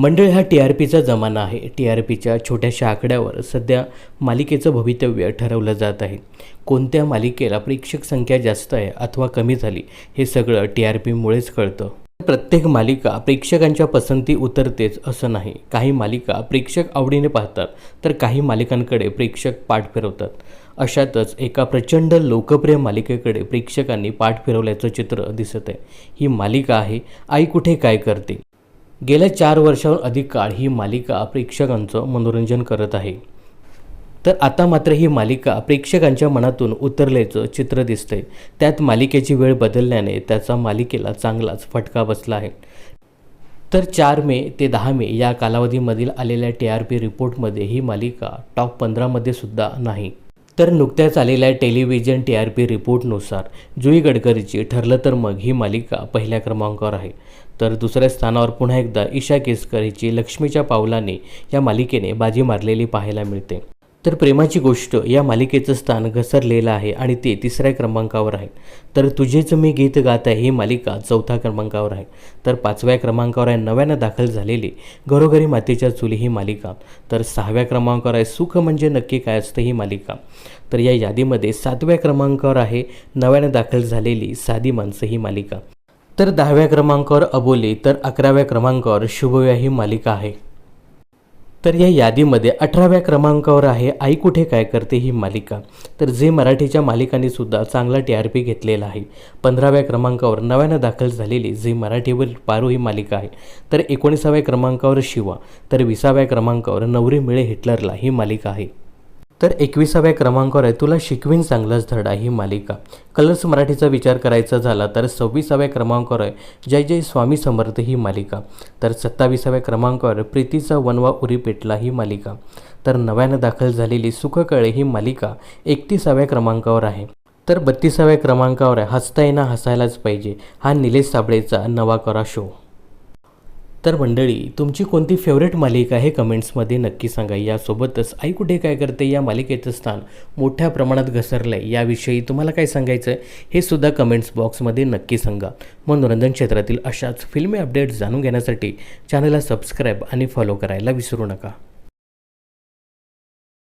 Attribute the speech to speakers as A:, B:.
A: मंडळ हा T R पीचा जमाना आहे. टी आर पीच्या छोट्याशा आकड्यावर सध्या मालिकेचं भवितव्य ठरवलं जात आहे. कोणत्या मालिकेला प्रेक्षक संख्या जास्त आहे अथवा कमी झाली हे सगळं टी आर पीमुळेच कळतं. प्रत्येक मालिका प्रेक्षकांच्या पसंती उतरतेच असं नाही. काही मालिका प्रेक्षक आवडीने पाहतात तर काही मालिकांकडे प्रेक्षक पाठ फिरवतात. अशातच एका प्रचंड लोकप्रिय मालिकेकडे प्रेक्षकांनी पाठ फिरवल्याचं चित्र दिसत आहे ही मालिका आहे आई कुठे काय करते? गेल्या चार वर्षाहून अधिक काळ ही मालिका प्रेक्षकांचं मनोरंजन करत आहे. तर आता मात्र ही मालिका प्रेक्षकांच्या मनातून उतरल्याचं चित्र दिसतंय. त्यात मालिकेची वेळ बदलल्याने त्याचा मालिकेला चांगलाच फटका बसला आहे. तर चार मे ते दहा मे या कालावधीमधील आलेल्या टी आर पी रिपोर्टमध्ये ही मालिका टॉप पंधरामध्ये सुद्धा नाही. तर नुकत्याच आलेल्या टेलिव्हिजन टी आर पी रिपोर्टनुसार जुई गडकरीची ठरलं तर मग ही मालिका पहिल्या क्रमांकावर आहे. तर दुसऱ्या स्थानावर पुन्हा एकदा ईशा केसकर हिची लक्ष्मीच्या पावलाने या मालिकेने बाजी मारलेली पाहायला मिळते. तर प्रेमाची गोष्ट या मालिकेचं स्थान घसरलेलं आहे आणि ते तिसऱ्या क्रमांकावर आहे. तर तुझेच मी गीत गात आहे ही मालिका चौथ्या क्रमांकावर आहे. तर पाचव्या क्रमांकावर आहे नव्यानं दाखल झालेली घरोघरी मातीच्या चुली ही मालिका. तर सहाव्या क्रमांकावर आहे सुख म्हणजे नक्की काय असतं ही मालिका. तर या यादीमध्ये सातव्या क्रमांकावर आहे नव्यानं दाखल झालेली साधी माणसं ही मालिका. तर दहाव्या क्रमांकावर अबोली तर अकराव्या क्रमांकावर शुभव्या ही मालिका आहे. तर या यादीमध्ये अठराव्या क्रमांकावर आहे आई कुठे काय करते ही मालिका. तर जे मराठीच्या मालिकांनी सुद्धा चांगला टी आर पी घेतलेला आहे. पंधराव्या क्रमांकावर नव्यानं दाखल झालेली जी मराठीवर पारू ही मालिका आहे तर एकोणीसाव्या क्रमांकावर शिवा तर विसाव्या क्रमांकावर नवरी मिळे हिटलरला ही मालिका आहे. तर एकविसाव्या क्रमांकावर आहे. तुला शिकवीन चांगलाच धडा ही मालिका. कलर्स मराठीचा विचार करायचा झाला तर सव्वीसाव्या क्रमांकावर आहे. जय जय स्वामी समर्थ ही मालिका. तर सत्तावीसाव्या क्रमांकावर प्रीतीचा वनवा उरी पेटला ही मालिका. तर नव्यानं दाखल झालेली सुखकळे ही मालिका एकतीसाव्या क्रमांकावर आहे. तर बत्तीसाव्या क्रमांकावर आहे. हसता येणं हसायलाच पाहिजे. हा निलेश साबळेचा नवा करा शो. तर मंडळी तुमची कोणती फेवरेट मालिका आहे कमेंट्समध्ये नक्की सांगा. यासोबतच आई कुठे काय करते या मालिकेचं स्थान मोठ्या प्रमाणात घसरलं आहे याविषयी तुम्हाला काय सांगायचं आहे हे सुद्धा कमेंट्स बॉक्समध्ये नक्की सांगा. मनोरंजन क्षेत्रातील अशाच फिल्मी अपडेट्स जाणून घेण्यासाठी चॅनलला सबस्क्राईब आणि फॉलो करायला विसरू नका.